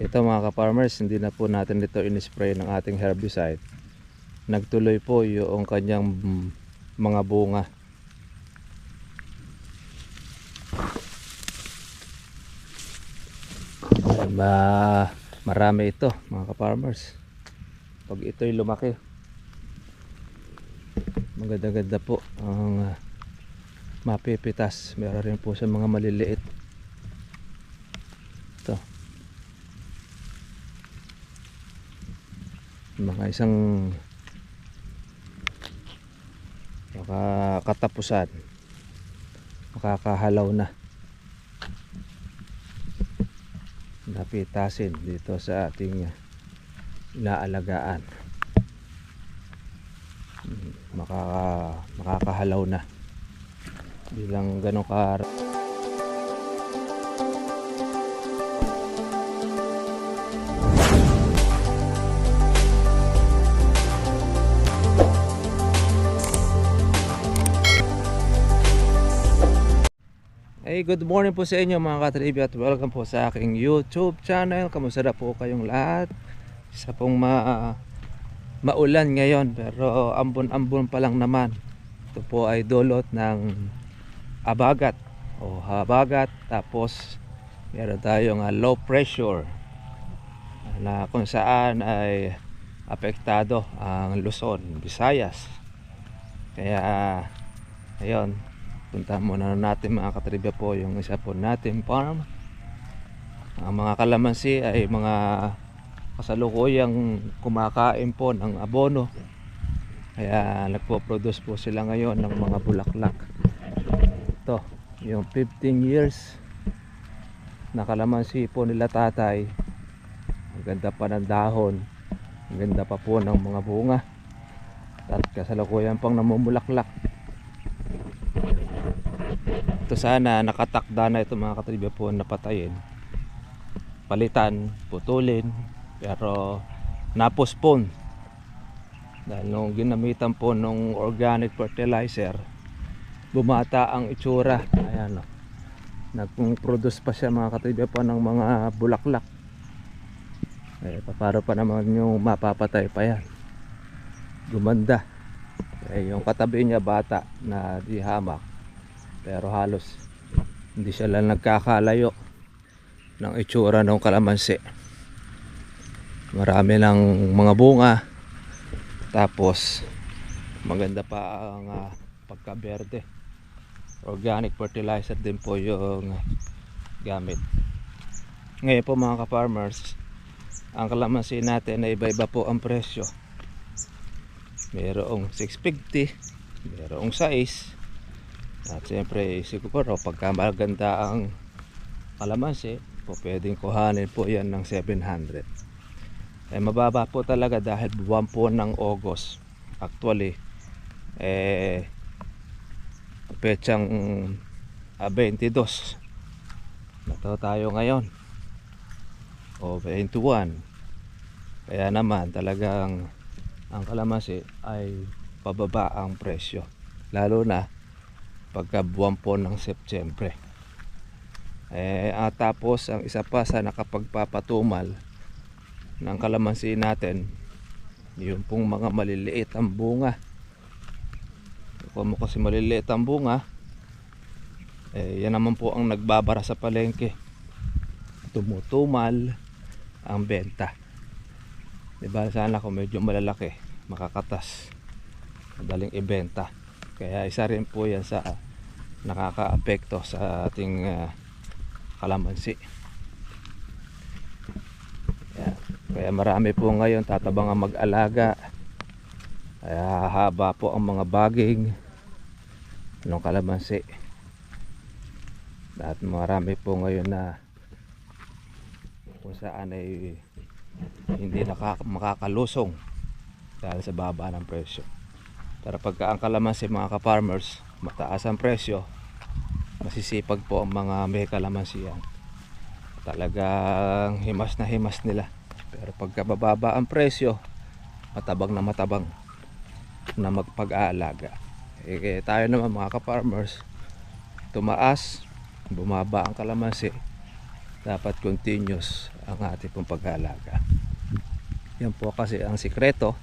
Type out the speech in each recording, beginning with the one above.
Ito mga ka-farmers, hindi na po natin ito in-spray ng ating herbicide. Nagtuloy po yung kanyang mga bunga. Ba, marami ito mga ka-farmers. Pag ito'y lumaki, maganda-ganda po ang ah, mapipitas. Meron rin po sa mga maliliit. Ito. Mga isang baka katapusan. Makakahalaw na. Napitasin dito sa ating inaalagaan. Makaka, makakahalaw na bilang ganong ka Hey, good morning po sa inyo mga katribya at welcome po sa aking YouTube channel. Kamusta na po kayong lahat? Isa pong ma maulan ngayon pero ambon-ambon pa lang naman. Ito po ay dulot ng abagat o habagat tapos meron tayong ah, low pressure na kung saan ay apektado ang Luzon, Visayas. Kaya ayun, punta muna natin mga katribya po yung isa po natin farm. Ang mga kalamansi ay mga kasalukuyang kumakain po ng abono. Kaya nagpo-produce po sila ngayon ng mga bulaklak. Ito, yung 15 years na kalamansi po nila tatay. Ang ganda pa ng dahon. Ang ganda pa po ng mga bunga. At kasalukuyan pang namumulaklak. Ito sana nakatakda na ito mga katribya po napatayin. Palitan, putulin, pero napospone. Dahil nung ginamitan po nung organic fertilizer, bumata ang itsura. Ayan o. Nag-produce pa siya mga katribya po ng mga bulaklak. Eh, para pa naman yung mapapatay pa yan. Gumanda. Eh, yung katabi niya bata na di hamak pero halos hindi siya lang nagkakalayo ng itsura ng kalamansi. Marami ng mga bunga. Tapos maganda pa ang ah, pagkaberde. Organic fertilizer din po yung gamit. Ngayon po mga ka-farmers ang kalamansi natin ay iba-iba po ang presyo. Mayroong 650 mayroong 6 at siyempre siguro pagka maganda ang kalamansi po pwedeng kuhanin po yan ng 700 eh mababa po talaga dahil buwan po ng August. Actually eh petsang ah, 22 nato tayo ngayon. O 21 kaya naman talagang ang kalamansi ay pababa ang presyo. Lalo na pagka buwan po ng September. Eh, at tapos ang isa pa sa nakapagpapatumal ng kalamansi natin, yung pong mga maliliit ang bunga. Kung mo kasi maliliit ang bunga, eh, yan naman po ang nagbabara sa palengke. Tumutumal ang benta. Diba sana kung medyo malalaki, makakatas. Madaling ibenta. Kaya isa rin po yan sa nakakaapekto sa ating ah, kalamansi. Kaya, kaya marami po ngayon tatabang ang mag-alaga. Kaya haba po ang mga baging ng kalamansi. At marami po ngayon na kung saan ay hindi nakaka- makakalusong dahil sa baba ng presyo. Pero pagka ang kalamansi mga ka-farmers, mataas ang presyo, masisipag po ang mga may kalamansi yan. Talagang himas na himas nila. Pero pagka bababa ang presyo, matabang na matabang na magpag-aalaga. Eh, tayo naman mga ka-farmers, tumaas, bumaba ang kalamansi, dapat continuous ang ating pag-aalaga. Yan po kasi ang sikreto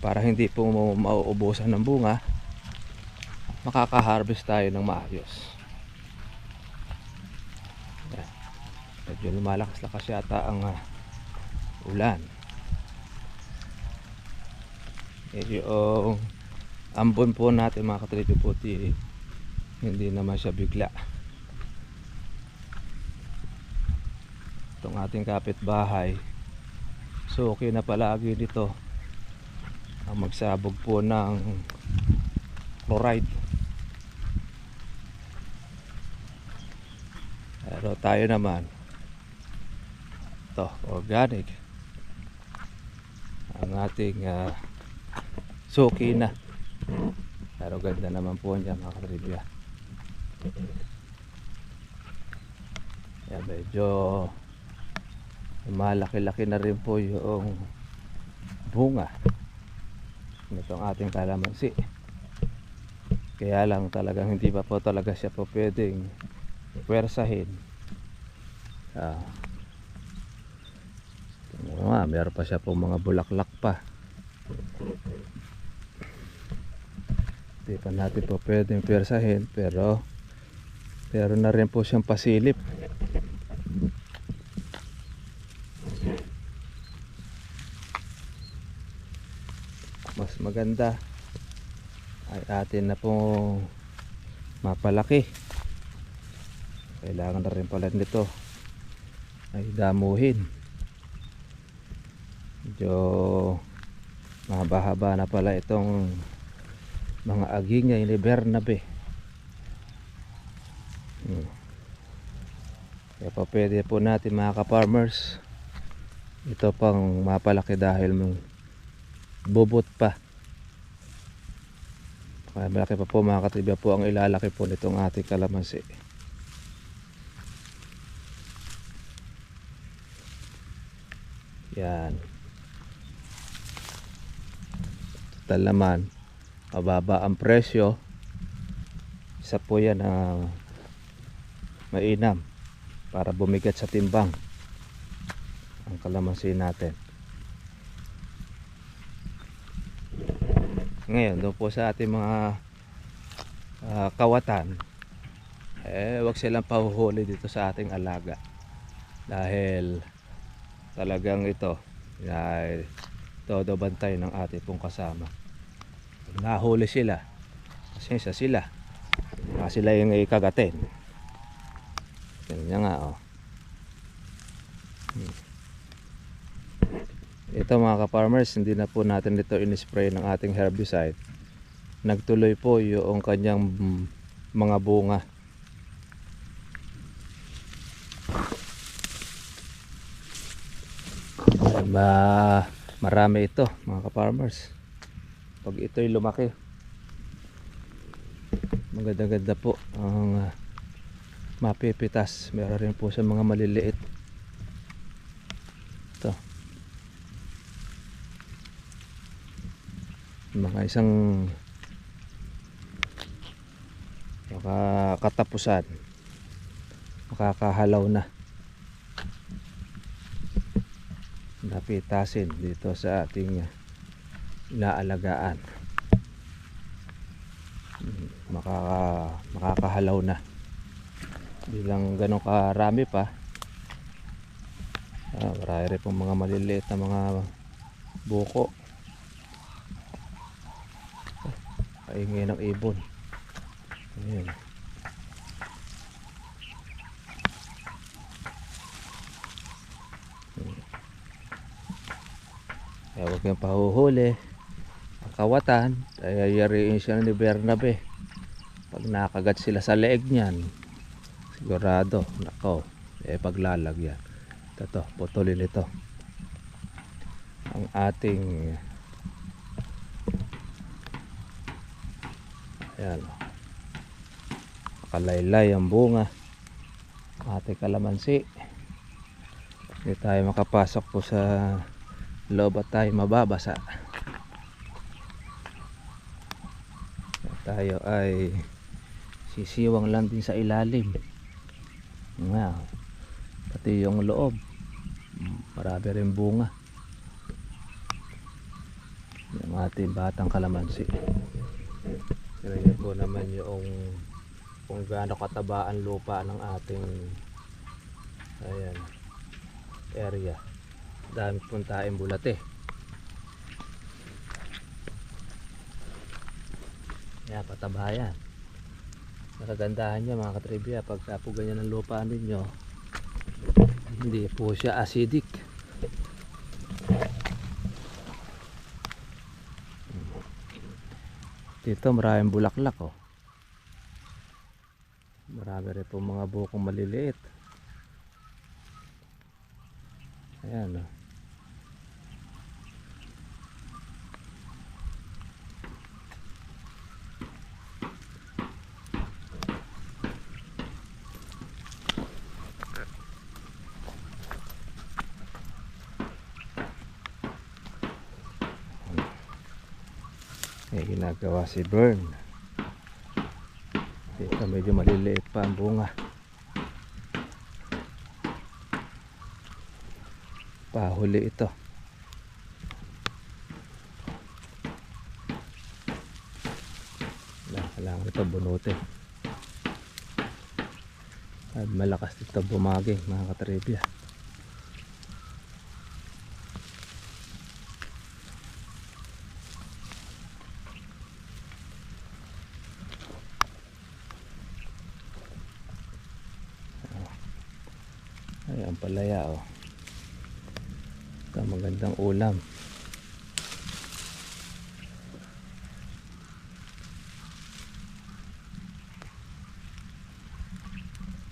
para hindi po mau- mauubusan ng bunga makaka-harvest tayo ng maayos. Yan. Medyo lumalakas-lakas yata ang ah, ulan. Eh, yung ambon po natin mga katripi puti hindi naman siya bigla. Itong ating kapitbahay so okay na palagi ang magsabog po ng chloride. Pero tayo naman to organic. Ang ating ah, suki na. Pero ganda naman po niya mga katribya yan medyo malaki-laki na rin po yung bunga nitong ating kalamansi. Kaya lang talagang hindi pa po talaga siya po pwedeng pwersahin. Ah. Ano nga, meron pa siya po mga bulaklak pa. Hindi pa natin po pwedeng pwersahin pero pero na rin po siyang pasilip mas maganda. Ay atin na pong mapalaki. Kailangan na rin pala nito. Ay damuhin. Medyo mahaba-haba na pala itong mga agingay ni Bernabe. Hmm. kaya pa pwede po natin mga ka-farmers ito pang mapalaki dahil mong bubot pa. Malaki pa po mga katibya po ang ilalaki po nitong ating kalamansi. Yan. Total naman mababa ang presyo. Isa po yan na mainam para bumigat sa timbang ang kalamansi natin ngayon doon po sa ating mga ah, kawatan eh wag silang pahuhuli dito sa ating alaga. Dahil talagang ito ay todo bantay ng ating pong kasama. Pag nahuli sila. Pasensya sila. Baka sila yung ikagatin. Ganyan nga oh. Hmm. Ito mga ka-farmers hindi na po natin ito in-spray ng ating herbicide. Nagtuloy po yung kanyang mga bunga. Ma marami ito mga ka-farmers. Pag ito'y lumaki maganda-ganda po ang ah, mapipitas. Meron rin po sa mga maliliit ito mga isang baka katapusan. Makakahalaw na. Napitasin dito sa ating inaalagaan. Makaka, makakahalaw na. Bilang ganong karami pa ah, marami rin pong mga maliliit na mga buko kaingay ng ibon Ayan. Kaya huwag kang pahuhuli. Ang kawatan, ay yariin siya ni Bernabe. Pag nakagat sila sa leeg niyan, sigurado, nako, eh paglalagyan. Ito to, putulin ito. Ang ating Ayan. Nakalaylay ang bunga. Ating kalamansi. Hindi tayo makapasok po sa loob at tayo mababasa. Tayo ay sisiwang lang din sa ilalim. Nga. Pati yung loob. Marami rin bunga. Yung ating batang kalamansi. Yun po naman yung kung gaano kataba ang lupa ng ating ayan, area. Dami puntahin bulate. Yan, pataba yan. Nakagandahan niya mga katribya pagka po ganyan ang lupa ninyo hindi po siya acidic dito maraming bulaklak oh. Marami rin po mga bukong maliliit. Ayan oh may ginagawa si Bern dito medyo maliliit pa ang bunga. Pahuli ito. Kailangan ito bunutin. At malakas dito bumaging mga katribya Ay, ang palaya oh. Ito, magandang ulam.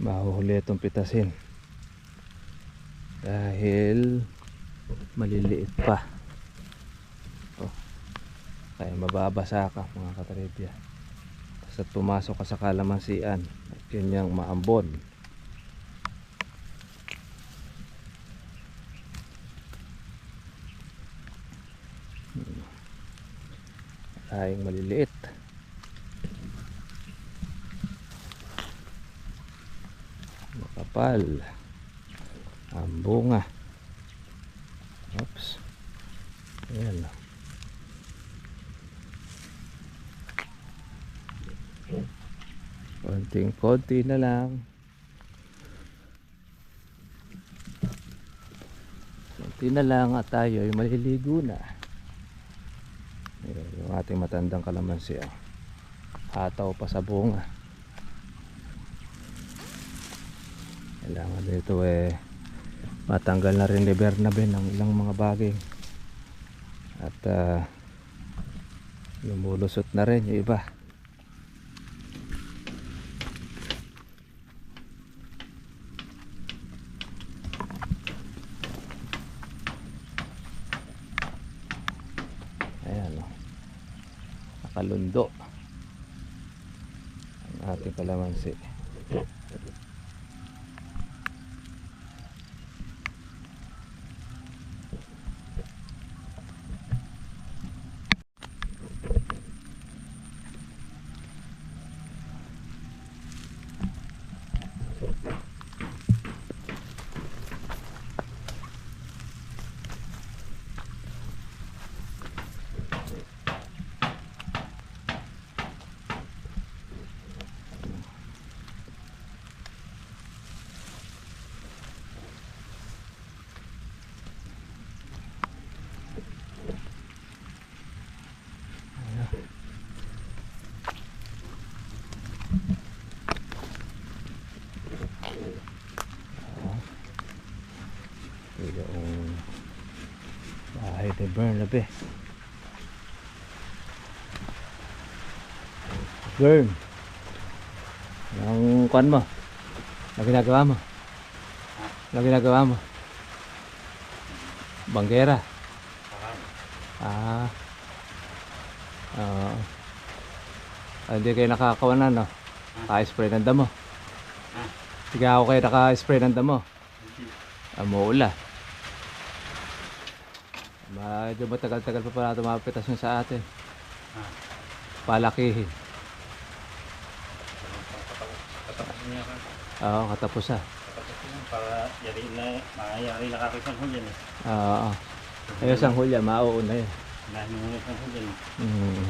Mahuhuli itong pitasin. Dahil maliliit pa. Oh. Kaya mababasa ka mga katribya. Basta pumasok ka sa kalamansian at yun yung maambon. Ay maliliit. Makapal. Ang bunga. Oops. Ayan. Konting konti na lang. Konti na lang at tayo ay maliligo na Ayan, yung ating matandang kalamansi ah. hataw pa sa bunga. Kailangan dito eh matanggal na rin ni Bernabe ng ilang mga bagay. At uh, lumulusot na rin yung iba ayan o nakalundo ang ating kalamansi Ito yung ni Bernabe. Bern, ang kwan mo? Ano ginagawa mo? Ano ginagawa mo? Banggera. Ah. Oo. Ah, hindi kayo nakakawanan, no? Naka-spray ng damo. Sige ako kayo naka-spray ng damo. Amola. Medyo matagal-tagal pa pala tumapitasyon sa atin. Palakihin. Oo, katapos ah. para yari na, mayari na kakisang ko dyan eh. Oo. Kaya sang hulya, mauuna yun. Nahinunod ang ko dyan. Mm.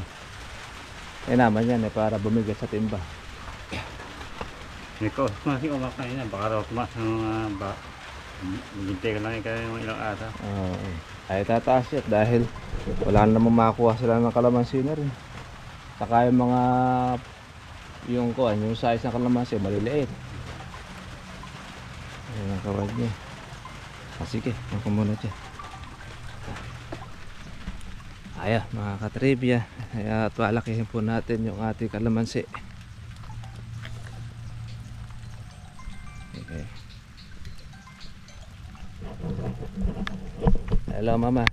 Eh naman yan eh, para bumigat sa timba. Hindi ko, umak na yun. Baka raw tumas ng mga ba. Maghintay ka lang kayo ng ilang ata. Oo. ay tataas yan dahil wala na namang makakuha sila ng kalamansi na rin. Saka yung mga yung kuan, yung size ng kalamansi maliliit. Ayun ang kawad niya. Ah, sige, ako muna dyan. Aya, mga katribya. Kaya palakihin po natin yung ating kalamansi. Hello, mama.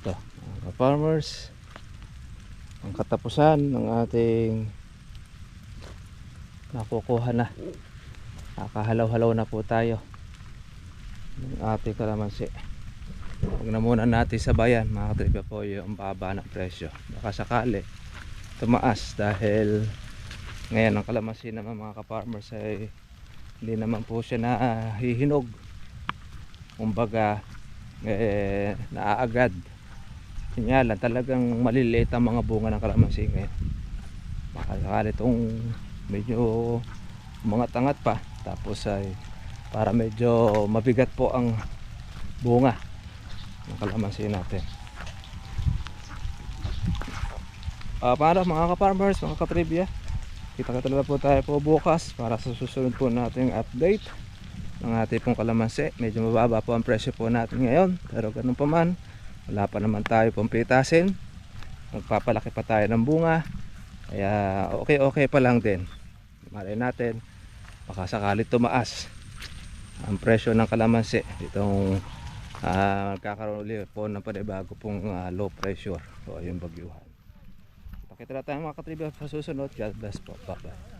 Ito, mga farmers. Ang katapusan ng ating nakukuha na. Nakahalaw-halaw na po tayo ng ating kalamansi. Huwag na muna natin sa bayan, mga katripa po yung baba ng presyo. Baka sakali tumaas dahil ngayon ang kalamansi naman mga ka-farmers ay hindi naman po siya nahihinog. Kumbaga, eh, naaagad. Kanya lang, talagang maliliit ang mga bunga ng kalamansi ngayon. Baka itong medyo mga tangat pa. Tapos ay para medyo mabigat po ang bunga ng kalamansi natin. Ah, para mga ka-farmers, mga ka-trivia, kita-kita na po tayo po bukas para sa susunod po nating update ng ating pong kalamansi. Medyo mababa po ang presyo po natin ngayon, pero ganun pa man, wala pa naman tayo pong pitasin. Magpapalaki pa tayo ng bunga. Kaya okay-okay pa lang din. Malay natin, baka sakali tumaas ang presyo ng kalamansi. Itong uh, kakaroon ulit po ng panibago pong ah, low pressure o yung bagyuhan. Pakita na tayo mga katribya sa susunod. God bless po. Bye bye.